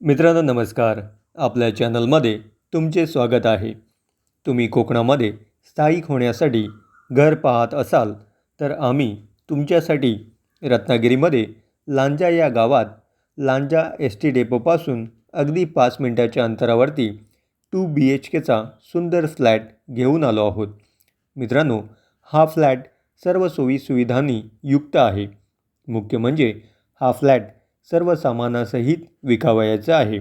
मित्रांनो नमस्कार. आपल्या चॅनलमध्ये तुमचे स्वागत आहे. तुम्ही कोकणामध्ये स्थायिक होण्यासाठी घर पाहत असाल तर आम्ही तुमच्यासाठी रत्नागिरीमध्ये लांजा या गावात लांजा एस टी डेपोपासून अगदी पाच मिनटाच्या अंतरावरती टू बी एच केचा सुंदर फ्लॅट घेऊन आलो आहोत. मित्रांनो हा फ्लॅट सर्व सोयी सुविधांनी युक्त आहे. मुख्य म्हणजे हा फ्लॅट सर्व सामानासहित विकावयाचं आहे.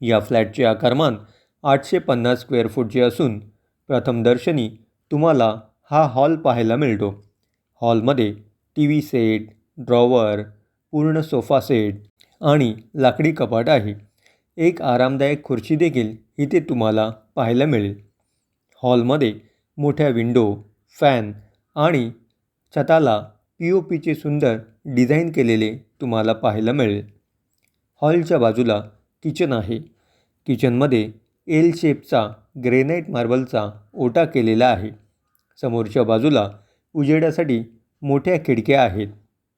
या फ्लॅटचे आकारमान आठशे पन्नास स्क्वेअर फूटचे असून प्रथमदर्शनी तुम्हाला हा हॉल पाहायला मिळतो. हॉलमध्ये टी व्ही सेट ड्रॉवर पूर्ण सोफा सेट आणि लाकडी कपाट आहे. एक आरामदायक खुर्ची देखील इथे तुम्हाला पाहायला मिळेल. हॉलमध्ये मोठ्या विंडो फॅन आणि छताला पी ओ पीचे सुंदर डिझाईन केलेले तुम्हाला पाहायला मिळेल. हॉलच्या बाजूला किचन आहे. किचनमध्ये एल शेपचा ग्रेनाईट मार्बलचा ओटा केलेला आहे. समोरच्या बाजूला उजेडासाठी मोठ्या खिडक्या आहेत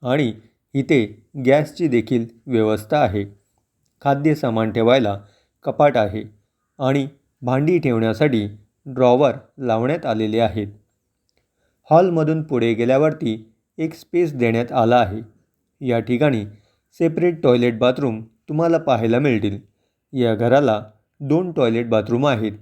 आणि इथे गॅसची देखील व्यवस्था आहे. खाद्य सामान ठेवायला कपाट आहे आणि भांडी ठेवण्यासाठी ड्रॉवर लावण्यात आलेले आहेत. हॉलमधून पुढे गेल्यावरती एक स्पेस देण्यात आला आहे. या ठिकाणी सेपरेट टॉयलेट बाथरूम तुम्हाला पाहायला मिळतील. या घराला दोन टॉयलेट बाथरूम आहेत.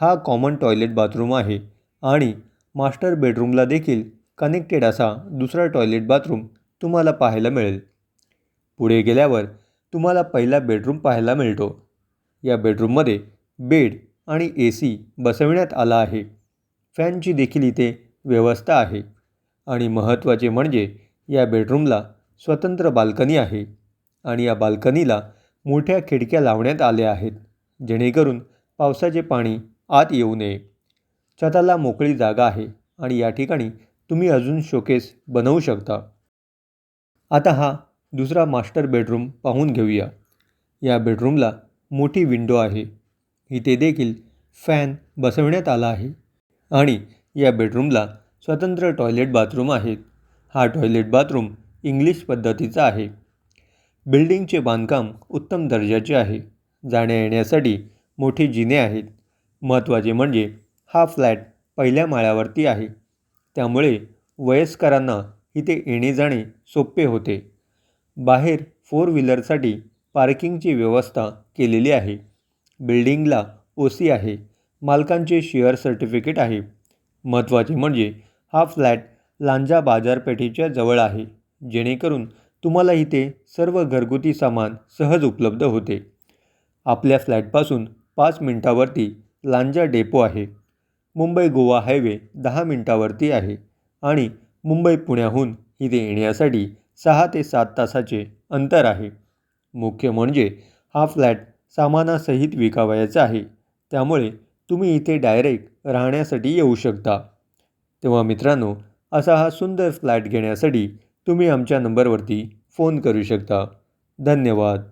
हा कॉमन टॉयलेट बाथरूम आहे आणि मास्टर बेडरूमला देखील कनेक्टेड असा दुसरा टॉयलेट बाथरूम तुम्हाला पाहायला मिळेल. पुढे गेल्यावर तुम्हाला पहिला बेडरूम पाहायला मिळतो. या बेडरूममध्ये बेड आणि ए सी बसविण्यात आला आहे. फॅनची देखील इथे व्यवस्था आहे. आणि महत्त्वाचे म्हणजे या बेडरूमला स्वतंत्र बाल्कनी आहे आणि या बाल्कनीला मोठ्या खिडक्या लावण्यात आल्या आहेत जेणेकरून पावसाचे पाणी आत येऊ नये. छताला मोकळी जागा आहे आणि या ठिकाणी तुम्ही अजून शोकेस बनवू शकता. आता हा दुसरा मास्टर बेडरूम पाहून घेऊया. या बेडरूमला मोठी विंडो आहे. इथे देखील फॅन बसवण्यात आला आहे आणि या बेडरूमला स्वतंत्र टॉयलेट बाथरूम आहेत हा टॉयलेट बाथरूम इंग्लिश पद्धतीचा आहे. बिल्डिंगचे बांधकाम उत्तम दर्जाचे आहे. जाण्या येण्यासाठी मोठे जिने आहेत. महत्त्वाचे म्हणजे हा फ्लॅट पहिल्या माळ्यावरती आहे. त्यामुळे वयस्करांना इथे येणे जाणे सोपे होते. बाहेर फोर व्हीलरसाठी पार्किंगची व्यवस्था केलेली आहे. बिल्डिंगला ओ सी आहे. मालकांचे शेअर सर्टिफिकेट आहे. महत्त्वाचे म्हणजे हा फ्लॅट लांजा बाजारपेठेच्या जवळ आहे. जेणेकरून तुम्हाला इथे सर्व घरगुती सामान सहज उपलब्ध होते. आपल्या फ्लॅटपासून पाच मिनटावरती लांजा डेपो आहे. मुंबई गोवा हायवे दहा मिनटावरती आहे आणि मुंबई पुण्याहून इथे येण्यासाठी सहा ते सात तासाचे अंतर आहे. मुख्य म्हणजे हा फ्लॅट सामानासहित विकावयाचा आहे. त्यामुळे तुम्ही इथे डायरेक्ट राहण्यासाठी येऊ शकता. तेव्हा मित्रांनो असा हा सुंदर फ्लॅट घेण्यासाठी तुम्ही आमच्या नंबरवरती फोन करू शकता. धन्यवाद.